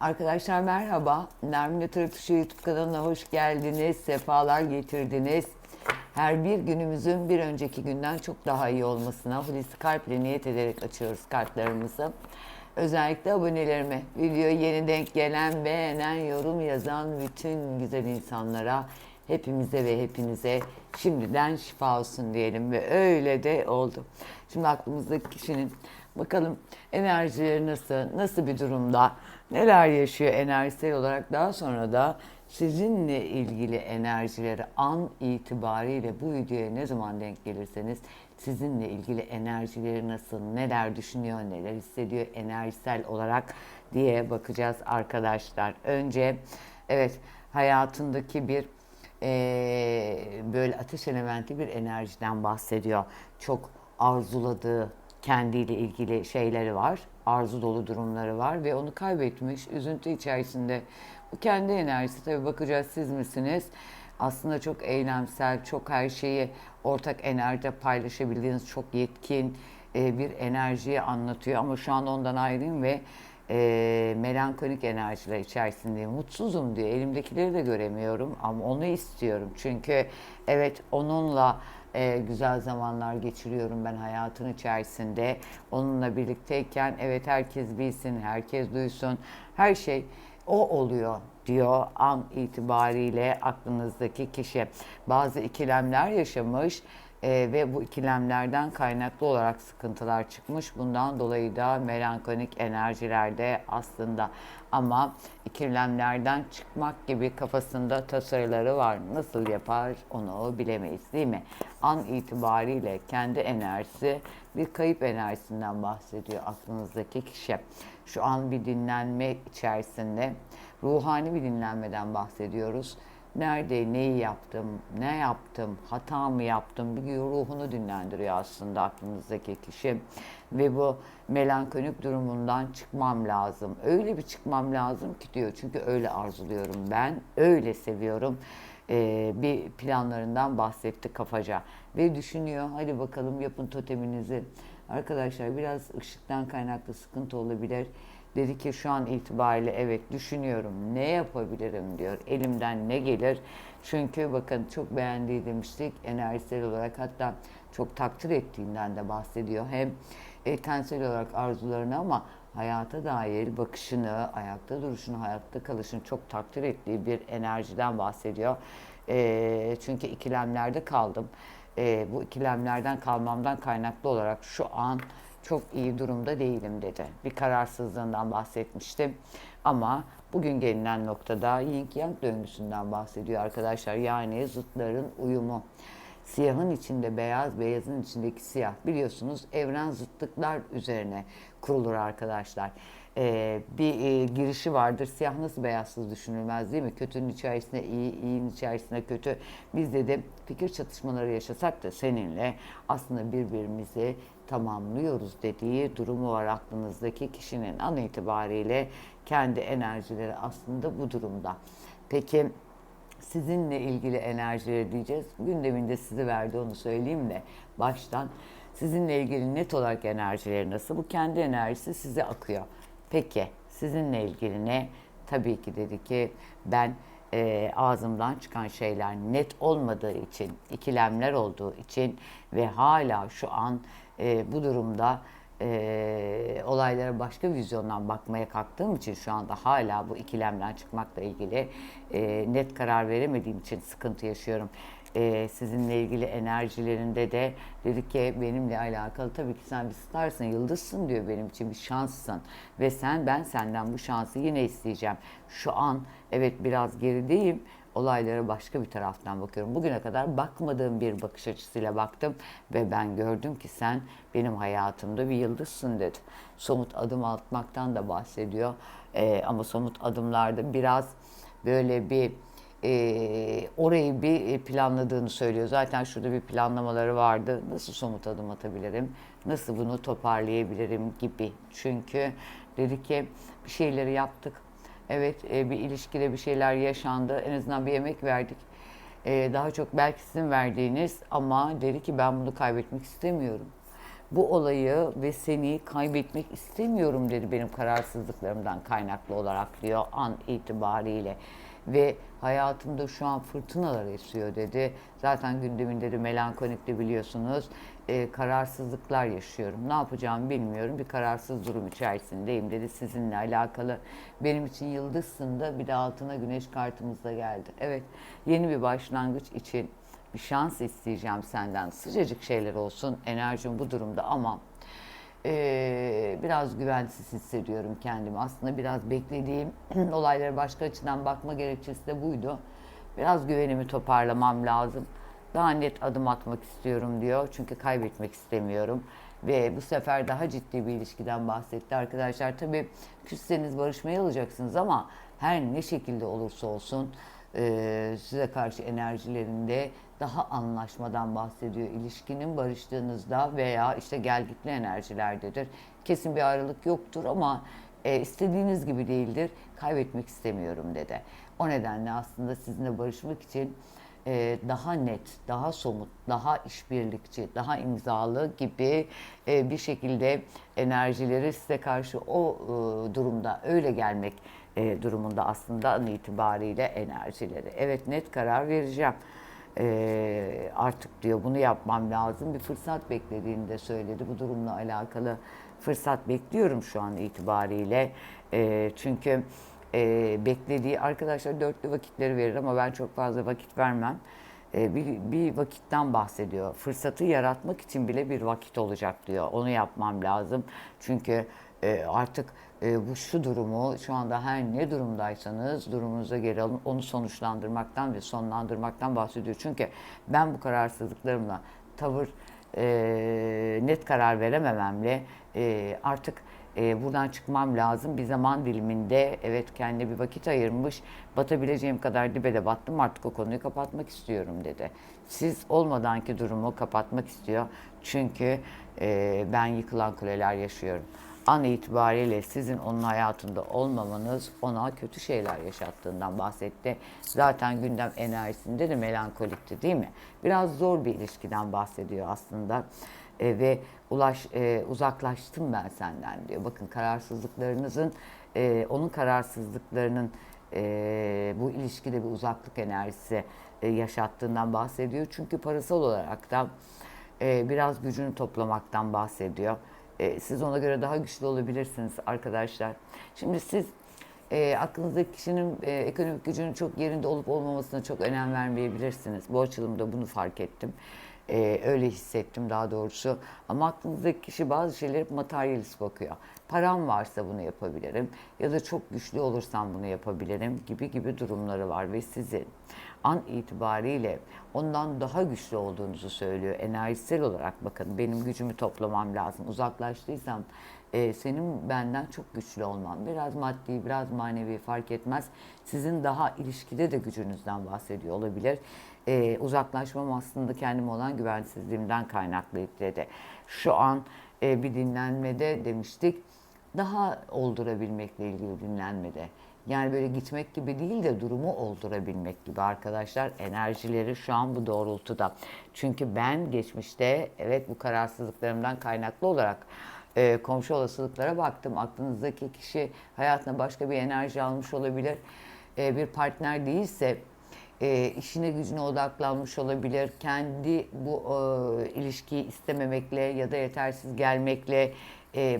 Arkadaşlar merhaba. Nermin Yatırıkçı YouTube kanalına hoş geldiniz. Sefalar getirdiniz. Her bir günümüzün bir önceki günden çok daha iyi olmasına Hulusi Kalp ile niyet ederek açıyoruz kartlarımızı. Özellikle abonelerime, videoya yeni denk gelen, beğenen, yorum yazan bütün güzel insanlara, hepimize ve hepinize şimdiden şifa olsun diyelim ve öyle de oldu. Şimdi aklımızdaki kişinin bakalım enerjileri nasıl, nasıl bir durumda, neler yaşıyor enerjisel olarak daha sonra da sizinle ilgili enerjileri an itibariyle bu videoya ne zaman denk gelirseniz sizinle ilgili enerjileri nasıl, neler düşünüyor, neler hissediyor enerjisel olarak diye bakacağız arkadaşlar. Önce evet hayatındaki bir eee, böyle ateş elementi bir enerjiden bahsediyor. Çok arzuladığı kendiyle ilgili şeyleri var. Arzu dolu durumları var ve onu kaybetmiş. Üzüntü içerisinde. Bu kendi enerjisi tabii bakacağız siz misiniz? Aslında çok eylemsel, çok her şeyi ortak enerjide paylaşabildiğiniz çok yetkin e, bir enerjiyi anlatıyor. Ama şu an ondan ayrıyım ve e, melankolik enerjiler içerisindeyim. Mutsuzum diyor. Elimdekileri de göremiyorum ama onu istiyorum. Çünkü evet onunla e, güzel zamanlar geçiriyorum ben hayatın içerisinde. Onunla birlikteyken evet herkes bilsin, herkes duysun. Her şey o oluyor diyor an itibariyle aklınızdaki kişi. Bazı ikilemler yaşamış e, ve bu ikilemlerden kaynaklı olarak sıkıntılar çıkmış. Bundan dolayı da melankolik enerjilerde aslında ama ikilemlerden çıkmak gibi kafasında tasarıları var. Nasıl yapar onu bilemeyiz değil mi? An itibariyle kendi enerjisi bir kayıp enerjisinden bahsediyor aklınızdaki kişi. Şu an bir dinlenme içerisinde ruhani bir dinlenmeden bahsediyoruz. Nerede, neyi yaptım, ne yaptım, hata mı yaptım bir ruhunu dinlendiriyor aslında aklınızdaki kişi. Ve bu melankolik durumundan çıkmam lazım. Öyle bir çıkmam lazım ki diyor. Çünkü öyle arzuluyorum ben, öyle seviyorum. Ee, bir planlarından bahsetti kafaca. Ve düşünüyor, hadi bakalım yapın toteminizi. Arkadaşlar biraz ışıktan kaynaklı sıkıntı olabilir. Dedi ki şu an itibariyle evet düşünüyorum ne yapabilirim diyor. Elimden ne gelir? Çünkü bakın çok beğendiği demiştik enerjisel olarak hatta çok takdir ettiğinden de bahsediyor. Hem evrensel olarak arzularını ama hayata dair bakışını, ayakta duruşunu, hayatta kalışını çok takdir ettiği bir enerjiden bahsediyor. Eee, çünkü ikilemlerde kaldım. Eee, bu ikilemlerden kalmamdan kaynaklı olarak şu an çok iyi durumda değilim dedi. Bir kararsızlığından bahsetmiştim. Ama bugün gelinen noktada yin yang döngüsünden bahsediyor arkadaşlar. Yani zıtların uyumu. Siyahın içinde beyaz, beyazın içindeki siyah. Biliyorsunuz evren zıtlıklar üzerine kurulur arkadaşlar. Ee, bir e, girişi vardır. Siyah nasıl beyazsız düşünülmez değil mi? Kötünün içerisinde iyi, iyinin içerisinde kötü. Biz de fikir çatışmaları yaşasak da seninle aslında birbirimizi tamamlıyoruz dediği durumu var aklınızdaki kişinin an itibariyle kendi enerjileri aslında bu durumda. Peki sizinle ilgili enerjileri diyeceğiz. Gündeminde sizi verdi onu söyleyeyim de baştan. Sizinle ilgili net olarak enerjileri nasıl? Bu kendi enerjisi size akıyor. Peki sizinle ilgili ne? Tabii ki dedi ki ben e, ağzımdan çıkan şeyler net olmadığı için, ikilemler olduğu için ve hala şu an e, bu durumda e, olaylara başka vizyondan bakmaya kalktığım için şu anda hala bu ikilemden çıkmakla ilgili e, net karar veremediğim için sıkıntı yaşıyorum. E, sizinle ilgili enerjilerinde de dedik ki benimle alakalı tabii ki sen bir starsın, yıldızsın diyor benim için bir şanssın. Ve sen ben senden bu şansı yine isteyeceğim. Şu an evet biraz gerideyim olaylara başka bir taraftan bakıyorum. Bugüne kadar bakmadığım bir bakış açısıyla baktım ve ben gördüm ki sen benim hayatımda bir yıldızsın dedi. Somut adım atmaktan da bahsediyor. Ee, ama somut adımlarda biraz böyle bir e, orayı bir planladığını söylüyor. Zaten şurada bir planlamaları vardı. Nasıl somut adım atabilirim? Nasıl bunu toparlayabilirim gibi. Çünkü dedi ki bir şeyleri yaptık Evet e, bir ilişkide bir şeyler yaşandı. En azından bir emek verdik. E, daha çok belki sizin verdiğiniz ama dedi ki ben bunu kaybetmek istemiyorum. bu olayı ve seni kaybetmek istemiyorum dedi benim kararsızlıklarımdan kaynaklı olarak diyor an itibariyle. Ve hayatımda şu an fırtınalar esiyor dedi. Zaten gündeminde de melankolikte biliyorsunuz e, kararsızlıklar yaşıyorum. Ne yapacağımı bilmiyorum. Bir kararsız durum içerisindeyim dedi sizinle alakalı. Benim için yıldızsın bir de altına güneş kartımız da geldi. Evet yeni bir başlangıç için bir şans isteyeceğim senden. Sıcacık şeyler olsun. Enerjim bu durumda ama eee, biraz güvensiz hissediyorum kendimi. Aslında biraz beklediğim olaylara başka açıdan bakma gerekçesi de buydu. Biraz güvenimi toparlamam lazım. Daha net adım atmak istiyorum diyor. Çünkü kaybetmek istemiyorum. Ve bu sefer daha ciddi bir ilişkiden bahsetti arkadaşlar. Tabii küsseniz barışmayı alacaksınız ama her ne şekilde olursa olsun e, size karşı enerjilerinde daha anlaşmadan bahsediyor. İlişkinin barıştığınızda veya işte gelgitli enerjilerdedir. Kesin bir ayrılık yoktur ama e, istediğiniz gibi değildir. Kaybetmek istemiyorum dedi. O nedenle aslında sizinle barışmak için e, daha net, daha somut, daha işbirlikçi, daha imzalı gibi e, bir şekilde enerjileri size karşı o e, durumda öyle gelmek e, durumunda aslında an itibariyle enerjileri. Evet net karar vereceğim. E, artık diyor bunu yapmam lazım. Bir fırsat beklediğini de söyledi. Bu durumla alakalı fırsat bekliyorum şu an itibariyle. E, çünkü e, beklediği arkadaşlar dörtlü vakitleri verir ama ben çok fazla vakit vermem. E, bir, bir vakitten bahsediyor. Fırsatı yaratmak için bile bir vakit olacak diyor. Onu yapmam lazım. Çünkü e, artık e, bu şu durumu şu anda her ne durumdaysanız durumunuza geri alın. Onu sonuçlandırmaktan ve sonlandırmaktan bahsediyor. Çünkü ben bu kararsızlıklarımla tavır e, net karar veremememle e, artık e, buradan çıkmam lazım. Bir zaman diliminde evet kendine bir vakit ayırmış. Batabileceğim kadar dibe de battım artık o konuyu kapatmak istiyorum dedi. Siz olmadanki durumu kapatmak istiyor. Çünkü e, ben yıkılan kuleler yaşıyorum. An itibariyle sizin onun hayatında olmamanız ona kötü şeyler yaşattığından bahsetti. Zaten gündem enerjisinde de melankolikti değil mi? Biraz zor bir ilişkiden bahsediyor aslında. E, ve ulaş e, uzaklaştım ben senden diyor. Bakın kararsızlıklarınızın e, onun kararsızlıklarının e, bu ilişkide bir uzaklık enerjisi e, yaşattığından bahsediyor. Çünkü parasal olarak da e, biraz gücünü toplamaktan bahsediyor. E, siz ona göre daha güçlü olabilirsiniz arkadaşlar. Şimdi siz e, aklınızdaki kişinin e, ekonomik gücünün çok yerinde olup olmamasına çok önem vermeyebilirsiniz. Bu açılımda bunu fark ettim. E, öyle hissettim daha doğrusu. Ama aklınızdaki kişi bazı şeyleri materyalist bakıyor. Param varsa bunu yapabilirim ya da çok güçlü olursam bunu yapabilirim gibi gibi durumları var ve sizin an itibariyle ondan daha güçlü olduğunuzu söylüyor. Enerjisel olarak bakın benim gücümü toplamam lazım. Uzaklaştıysam e, senin benden çok güçlü olman. Biraz maddi, biraz manevi fark etmez. Sizin daha ilişkide de gücünüzden bahsediyor olabilir. E, uzaklaşmam aslında kendime olan güvensizliğimden kaynaklıydı dedi. Şu an e, bir dinlenmede demiştik. Daha oldurabilmekle ilgili dinlenmede. Yani böyle gitmek gibi değil de durumu oldurabilmek gibi arkadaşlar. Enerjileri şu an bu doğrultuda. Çünkü ben geçmişte evet bu kararsızlıklarımdan kaynaklı olarak e, komşu olasılıklara baktım. Aklınızdaki kişi hayatına başka bir enerji almış olabilir. E, bir partner değilse e, işine gücüne odaklanmış olabilir. Kendi bu e, ilişkiyi istememekle ya da yetersiz gelmekle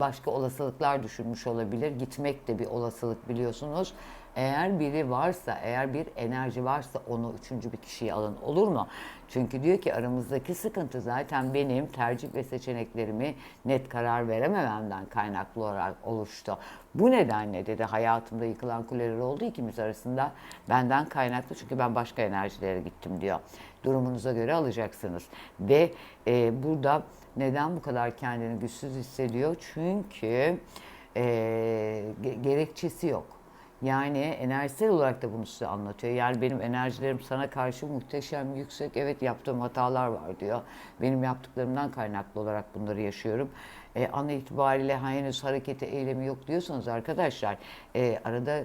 başka olasılıklar düşünmüş olabilir. Gitmek de bir olasılık biliyorsunuz. Eğer biri varsa, eğer bir enerji varsa onu üçüncü bir kişiye alın olur mu? Çünkü diyor ki aramızdaki sıkıntı zaten benim tercih ve seçeneklerimi net karar veremememden kaynaklı olarak oluştu. Bu nedenle dedi hayatımda yıkılan kuleler oldu ikimiz arasında benden kaynaklı çünkü ben başka enerjilere gittim diyor. Durumunuza göre alacaksınız. Ve e, burada neden bu kadar kendini güçsüz hissediyor? Çünkü e, ge- gerekçesi yok. Yani enerjisel olarak da bunu size anlatıyor. Yani benim enerjilerim sana karşı muhteşem, yüksek. Evet yaptığım hatalar var diyor. Benim yaptıklarımdan kaynaklı olarak bunları yaşıyorum. E, an itibariyle henüz harekete eylemi yok diyorsanız arkadaşlar e, arada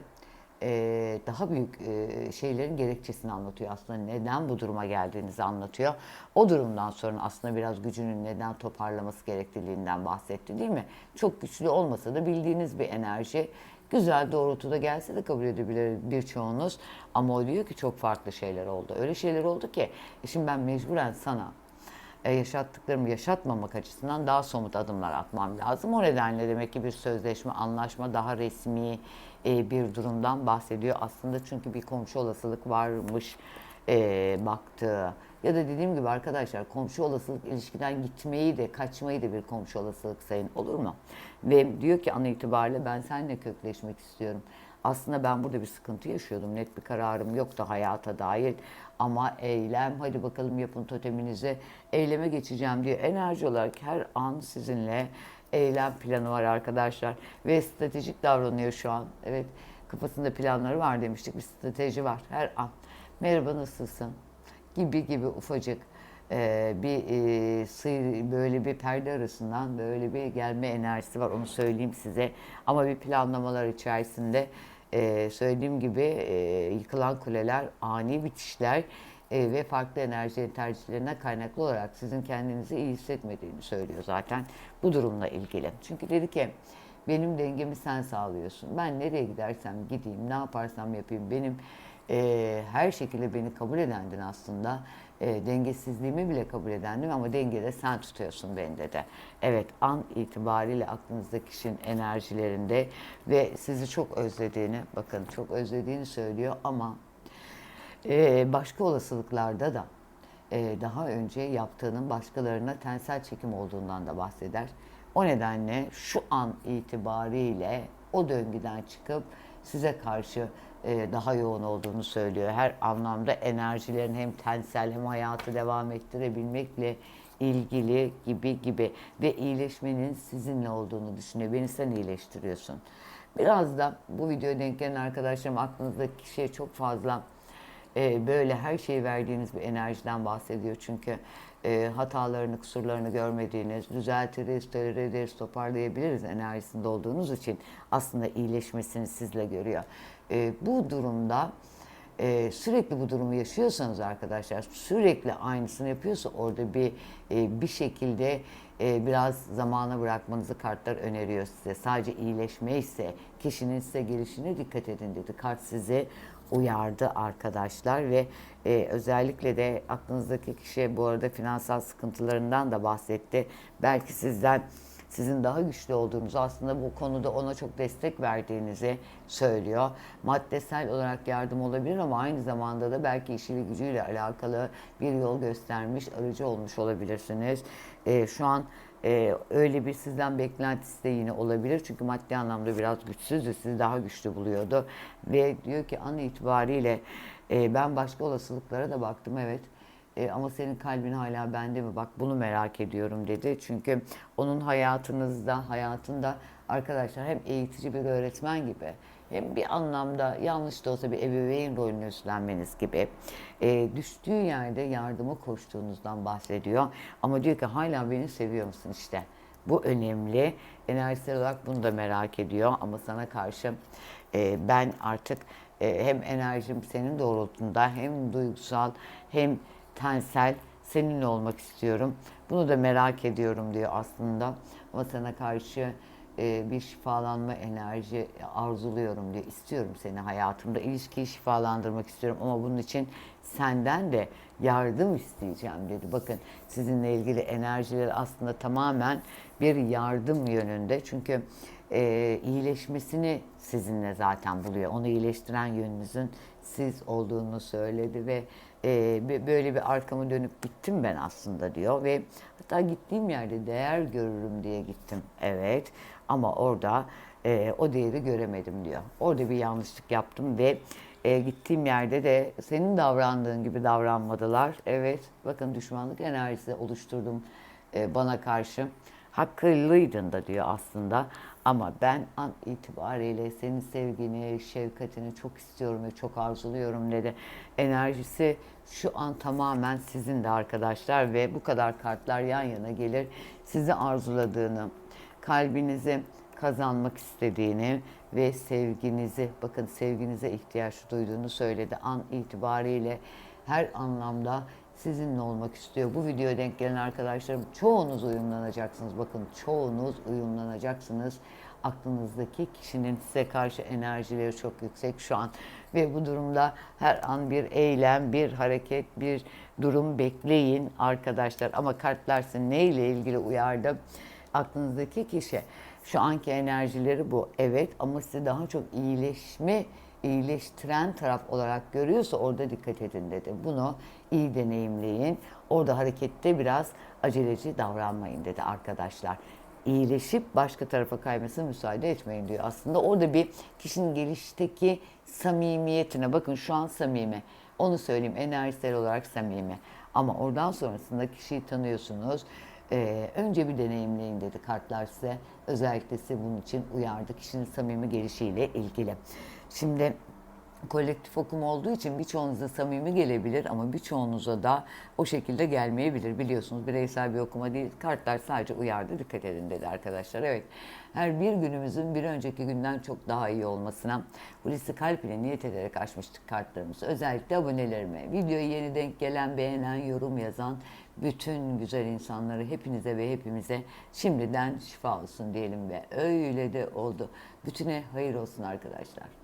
e, daha büyük e, şeylerin gerekçesini anlatıyor aslında. Neden bu duruma geldiğinizi anlatıyor. O durumdan sonra aslında biraz gücünün neden toparlaması gerekliliğinden bahsetti değil mi? Çok güçlü olmasa da bildiğiniz bir enerji. Güzel doğrultuda gelse de kabul edebilir birçoğunuz. Ama o diyor ki çok farklı şeyler oldu. Öyle şeyler oldu ki e şimdi ben mecburen sana e, yaşattıklarımı yaşatmamak açısından daha somut adımlar atmam lazım. O nedenle demek ki bir sözleşme, anlaşma daha resmi e, bir durumdan bahsediyor. Aslında çünkü bir komşu olasılık varmış e, baktığı. Ya da dediğim gibi arkadaşlar komşu olasılık ilişkiden gitmeyi de kaçmayı da bir komşu olasılık sayın olur mu? Ve diyor ki an itibariyle ben seninle kökleşmek istiyorum. Aslında ben burada bir sıkıntı yaşıyordum. Net bir kararım yoktu hayata dair. Ama eylem, hadi bakalım yapın toteminizi, eyleme geçeceğim diye enerji olarak her an sizinle eylem planı var arkadaşlar. Ve stratejik davranıyor şu an. Evet, kafasında planları var demiştik. Bir strateji var her an. Merhaba nasılsın? Gibi gibi ufacık e, bir e, sıyır, böyle bir perde arasından böyle bir gelme enerjisi var onu söyleyeyim size. Ama bir planlamalar içerisinde e, söylediğim gibi e, yıkılan kuleler, ani bitişler e, ve farklı enerji tercihlerine kaynaklı olarak sizin kendinizi iyi hissetmediğini söylüyor zaten bu durumla ilgili. Çünkü dedi ki benim dengemi sen sağlıyorsun. Ben nereye gidersem gideyim, ne yaparsam yapayım benim e, her şekilde beni kabul edendin aslında. E, dengesizliğimi bile kabul edendin ama dengede sen tutuyorsun beni dedi. Evet an itibariyle aklınızdaki kişinin enerjilerinde ve sizi çok özlediğini, bakın çok özlediğini söylüyor ama e, başka olasılıklarda da e, daha önce yaptığının başkalarına tensel çekim olduğundan da bahseder. O nedenle şu an itibariyle o döngüden çıkıp size karşı e, daha yoğun olduğunu söylüyor. Her anlamda enerjilerin hem tensel hem hayatı devam ettirebilmekle ilgili gibi gibi ve iyileşmenin sizinle olduğunu düşünüyor. Beni sen iyileştiriyorsun. Biraz da bu videoya denk gelen arkadaşlarım aklınızdaki kişiye çok fazla e, böyle her şeyi verdiğiniz bir enerjiden bahsediyor. Çünkü e, hatalarını, kusurlarını görmediğiniz, düzeltiriz, ederiz, toparlayabiliriz enerjisinde olduğunuz için aslında iyileşmesini sizle görüyor. E, bu durumda e, sürekli bu durumu yaşıyorsanız arkadaşlar, sürekli aynısını yapıyorsa orada bir e, bir şekilde e, biraz zamana bırakmanızı kartlar öneriyor size. Sadece iyileşme ise kişinin size gelişine dikkat edin dedi. Kart sizi uyardı arkadaşlar ve e, özellikle de aklınızdaki kişi bu arada finansal sıkıntılarından da bahsetti. Belki sizden sizin daha güçlü olduğunuzu aslında bu konuda ona çok destek verdiğinizi söylüyor. Maddesel olarak yardım olabilir ama aynı zamanda da belki işiyle gücüyle alakalı bir yol göstermiş, aracı olmuş olabilirsiniz. E, şu an e, öyle bir sizden beklentisi de yine olabilir. Çünkü maddi anlamda biraz güçsüzdü, sizi daha güçlü buluyordu. Ve diyor ki an itibariyle e, ben başka olasılıklara da baktım evet. E, ama senin kalbin hala bende mi? Bak bunu merak ediyorum dedi. Çünkü onun hayatınızda, hayatında arkadaşlar hem eğitici bir öğretmen gibi hem bir anlamda yanlış da olsa bir ebeveyn rolünü üstlenmeniz gibi e, düştüğü yerde yardıma koştuğunuzdan bahsediyor. Ama diyor ki hala beni seviyor musun işte. Bu önemli. Enerjisel olarak bunu da merak ediyor ama sana karşı e, ben artık e, hem enerjim senin doğrultunda hem duygusal hem tensel seninle olmak istiyorum. Bunu da merak ediyorum diyor aslında. Ama sana karşı e, bir şifalanma enerji arzuluyorum diyor. İstiyorum seni hayatımda. ilişkiyi şifalandırmak istiyorum ama bunun için senden de yardım isteyeceğim dedi. Bakın sizinle ilgili enerjiler aslında tamamen bir yardım yönünde. Çünkü e, iyileşmesini sizinle zaten buluyor. Onu iyileştiren yönünüzün siz olduğunu söyledi ve e, böyle bir arkamı dönüp gittim ben aslında diyor ve hatta gittiğim yerde değer görürüm diye gittim. Evet ama orada e, o değeri göremedim diyor. Orada bir yanlışlık yaptım ve e, gittiğim yerde de senin davrandığın gibi davranmadılar. Evet bakın düşmanlık enerjisi oluşturdum e, bana karşı. Hakkılıydın da diyor aslında. Ama ben an itibariyle senin sevgini, şefkatini çok istiyorum ve çok arzuluyorum dedi. Enerjisi şu an tamamen sizin de arkadaşlar ve bu kadar kartlar yan yana gelir. Sizi arzuladığını, kalbinizi kazanmak istediğini ve sevginizi, bakın sevginize ihtiyaç duyduğunu söyledi an itibariyle her anlamda sizinle olmak istiyor. Bu videoya denk gelen arkadaşlarım çoğunuz uyumlanacaksınız. Bakın çoğunuz uyumlanacaksınız. Aklınızdaki kişinin size karşı enerjileri çok yüksek şu an. Ve bu durumda her an bir eylem, bir hareket, bir durum bekleyin arkadaşlar. Ama kartlar sizi neyle ilgili uyardı? Aklınızdaki kişi şu anki enerjileri bu. Evet ama sizi daha çok iyileşme iyileştiren taraf olarak görüyorsa orada dikkat edin dedi. Bunu iyi deneyimleyin. Orada harekette biraz aceleci davranmayın dedi arkadaşlar. İyileşip başka tarafa kaymasına müsaade etmeyin diyor. Aslında orada bir kişinin gelişteki samimiyetine bakın şu an samimi. Onu söyleyeyim enerjisel olarak samimi. Ama oradan sonrasında kişiyi tanıyorsunuz. Ee, önce bir deneyimleyin dedi kartlar size. Özellikle size bunun için uyardı kişinin samimi gelişiyle ilgili. Şimdi kolektif okum olduğu için birçoğunuza samimi gelebilir ama birçoğunuza da o şekilde gelmeyebilir. Biliyorsunuz bireysel bir okuma değil. Kartlar sadece uyardı. Dikkat edin dedi arkadaşlar. Evet. Her bir günümüzün bir önceki günden çok daha iyi olmasına Hulusi Kalp ile niyet ederek açmıştık kartlarımızı. Özellikle abonelerime, videoyu yeni denk gelen, beğenen, yorum yazan bütün güzel insanları hepinize ve hepimize şimdiden şifa olsun diyelim ve öyle de oldu. Bütüne hayır olsun arkadaşlar.